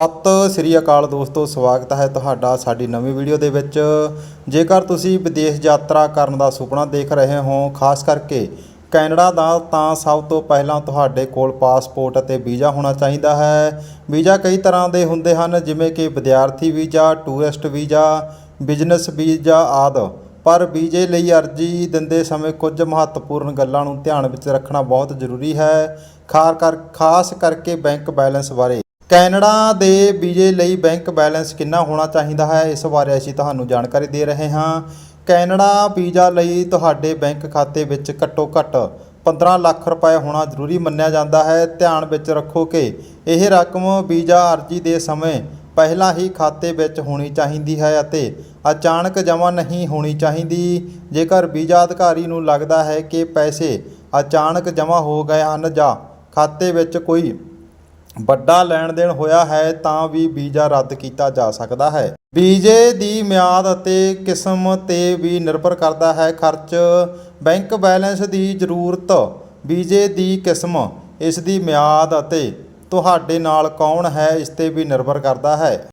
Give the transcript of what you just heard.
ਸਤਿ ਸ੍ਰੀ ਅਕਾਲ ਦੋਸਤੋ, ਸਵਾਗਤ ਹੈ ਤੁਹਾਡਾ ਸਾਡੀ ਨਵੀਂ ਵੀਡੀਓ ਦੇ ਵਿੱਚ। ਜੇਕਰ ਤੁਸੀਂ ਵਿਦੇਸ਼ ਯਾਤਰਾ ਕਰਨ ਦਾ ਸੁਪਨਾ ਦੇਖ ਰਹੇ ਹੋ, ਖਾਸ ਕਰਕੇ ਕੈਨੇਡਾ ਦਾ, ਤਾਂ ਸਭ ਤੋਂ ਪਹਿਲਾਂ ਤੁਹਾਡੇ ਕੋਲ ਪਾਸਪੋਰਟ ਅਤੇ ਵੀਜ਼ਾ ਹੋਣਾ ਚਾਹੀਦਾ ਹੈ। ਵੀਜ਼ਾ ਕਈ ਤਰ੍ਹਾਂ ਦੇ ਹੁੰਦੇ ਹਨ, ਜਿਵੇਂ ਕਿ ਵਿਦਿਆਰਥੀ visa, tourist visa, business visa ਆਦਿ। ਪਰ ਵੀਜ਼ੇ ਲਈ ਅਰਜ਼ੀ ਦਿੰਦੇ ਸਮੇਂ ਕੁਝ ਮਹੱਤਵਪੂਰਨ ਗੱਲਾਂ ਨੂੰ ਧਿਆਨ ਵਿੱਚ ਰੱਖਣਾ ਬਹੁਤ ਜ਼ਰੂਰੀ ਹੈ, ਖਾਰ ਕਰ, ਖਾਸ ਕਰਕੇ ਬੈਂਕ ਬੈਲੈਂਸ ਬਾਰੇ। ਕੈਨੇਡਾ ਦੇ ਵੀਜ਼ੇ ਲਈ ਬੈਂਕ ਬੈਲੈਂਸ ਕਿੰਨਾ ਹੋਣਾ ਚਾਹੀਦਾ ਹੈ? ਇਸ ਬਾਰੇ ਅਸੀਂ ਤੁਹਾਨੂੰ ਜਾਣਕਾਰੀ ਦੇ ਰਹੇ ਹਾਂ। ਕੈਨੇਡਾ ਵੀਜ਼ਾ ਲਈ ਤੁਹਾਡੇ ਬੈਂਕ ਖਾਤੇ ਵਿੱਚ ਘੱਟੋ ਘੱਟ 15 ਲੱਖ ਰੁਪਏ ਹੋਣਾ ਜ਼ਰੂਰੀ ਮੰਨਿਆ ਜਾਂਦਾ ਹੈ। ਧਿਆਨ ਵਿੱਚ ਰੱਖੋ ਕਿ ਇਹ ਰਕਮ ਵੀਜ਼ਾ ਅਰਜ਼ੀ ਦੇ ਸਮੇਂ ਪਹਿਲਾਂ ਹੀ ਖਾਤੇ ਵਿੱਚ ਹੋਣੀ ਚਾਹੀਦੀ ਹੈ ਅਤੇ ਅਚਾਨਕ ਜਮ੍ਹਾਂ ਨਹੀਂ ਹੋਣੀ ਚਾਹੀਦੀ। ਜੇਕਰ ਵੀਜ਼ਾ ਅਧਿਕਾਰੀ ਨੂੰ ਲੱਗਦਾ ਹੈ ਕਿ ਪੈਸੇ ਅਚਾਨਕ ਜਮ੍ਹਾਂ ਹੋ ਗਏ ਹਨ ਜਾਂ ਖਾਤੇ ਵਿੱਚ ਕੋਈ ਵੱਡਾ ਲੈਣ ਦੇਣ ਹੋਇਆ ਹੈ ਤਾਂ ਵੀ ਵੀਜ਼ਾ ਰੱਦ ਕੀਤਾ ਜਾ ਸਕਦਾ ਹੈ। ਵੀਜ਼ੇ ਦੀ ਮਿਆਦ ਅਤੇ ਕਿਸਮ ਤੇ ਵੀ ਨਿਰਭਰ ਕਰਦਾ ਹੈ। ਖਰਚ, ਬੈਂਕ ਬੈਲੈਂਸ ਦੀ ਜ਼ਰੂਰਤ, ਵੀਜ਼ੇ ਦੀ ਕਿਸਮ, ਇਸ ਦੀ ਮਿਆਦ ਅਤੇ ਤੁਹਾਡੇ ਨਾਲ ਕੌਣ ਹੈ ਇਸ ਤੇ ਵੀ ਨਿਰਭਰ ਕਰਦਾ ਹੈ।